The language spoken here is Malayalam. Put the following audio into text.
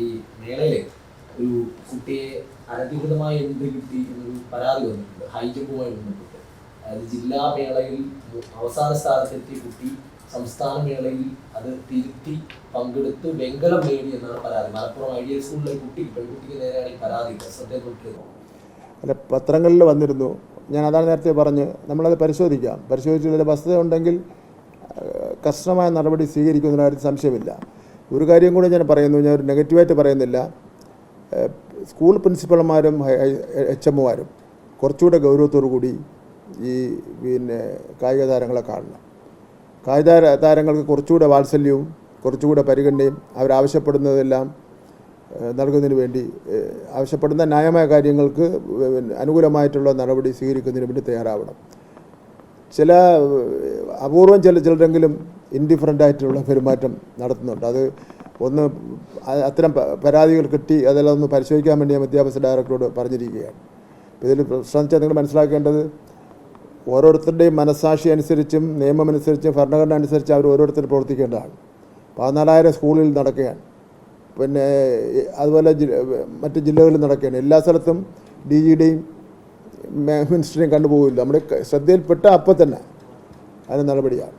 ഈ മേളയിൽ ഒരു കുട്ടിയെ അനധികൃതമായി എന്ത് കിട്ടി എന്നൊരു പരാതി വന്നിട്ടുണ്ട്. ഹൈ ജമ്പുമായി ബന്ധപ്പെട്ട്. അതായത് ജില്ലാ മേളയിൽ അവസാന സ്ഥാനത്തെത്തിയ കുട്ടി സംസ്ഥാന മേളയിൽ അത് തിരുത്തി പങ്കെടുത്ത് വെങ്കലം നേടി എന്നാണ് പരാതി. മലപ്പുറം ഐഡിയൽ സ്കൂളിലെ കുട്ടി പെൺകുട്ടിക്ക് നേരെയാണ് ഈ പരാതി. ശ്രദ്ധയിൽപ്പെട്ടിരുന്നത് അല്ല പത്രങ്ങളിൽ വന്നിരുന്നു. ഞാൻ അതാണ് നേരത്തെ പറഞ്ഞ് നമ്മളത് പരിശോധിക്കാം. പരിശോധിച്ചതിൽ വസ്തുത ഉണ്ടെങ്കിൽ കർശനമായ നടപടി സ്വീകരിക്കുന്നതിന് കാര്യത്തിൽ സംശയമില്ല. ഒരു കാര്യം കൂടി ഞാൻ പറയുന്നു ഞാൻ ഒരു നെഗറ്റീവായിട്ട് പറയുന്നില്ല. സ്കൂൾ പ്രിൻസിപ്പൽമാരും എച്ച് എമ്മുമാരും കുറച്ചുകൂടെ ഗൗരവത്തോടു കൂടി ഈ പിന്നെ കായിക താരങ്ങളെ കാണണം. കായിക താരങ്ങൾക്ക് കുറച്ചുകൂടെ വാത്സല്യവും കുറച്ചുകൂടെ പരിഗണനയും അവരാവശ്യപ്പെടുന്നതെല്ലാം നൽകുന്നതിന് വേണ്ടി ആവശ്യപ്പെടുന്ന ന്യായമായ കാര്യങ്ങൾക്ക് അനുകൂലമായിട്ടുള്ള നടപടി സ്വീകരിക്കുന്നതിന് വേണ്ടി തയ്യാറാവണം. ചില അപൂർവം ചില ചിലരെങ്കിലും ഇൻഡിഫറന്റ് ആയിട്ടുള്ള പെരുമാറ്റം നടത്തുന്നുണ്ട്. അത് ഒന്ന് അത്തരം പരാതികൾ കിട്ടി അതെല്ലാം ഒന്ന് പരിശോധിക്കാൻ വേണ്ടി ഞാൻ വിദ്യാഭ്യാസ ഡയറക്ടറോട് പറഞ്ഞിരിക്കുകയാണ്. ഇതിൽ ശ്രമിച്ചാൽ നിങ്ങൾ മനസ്സിലാക്കേണ്ടത് ഓരോരുത്തരുടെയും മനസാക്ഷി അനുസരിച്ചും നിയമമനുസരിച്ചും ഭരണഘടന അനുസരിച്ച് അവർ ഓരോരുത്തർ പ്രവർത്തിക്കേണ്ടതാണ്. പതിനാലായിരം സ്കൂളിൽ നടക്കുകയാണ്. പിന്നെ അതുപോലെ മറ്റ് ജില്ലകളിൽ നടക്കുകയാണ്. എല്ലാ സ്ഥലത്തും ഡി ജിയുടെയും മിനിസ്റ്ററിനെയും കണ്ടുപോകില്ല. നമ്മുടെ ശ്രദ്ധയിൽപ്പെട്ട അപ്പം തന്നെ അതിന് നടപടിയാണ്.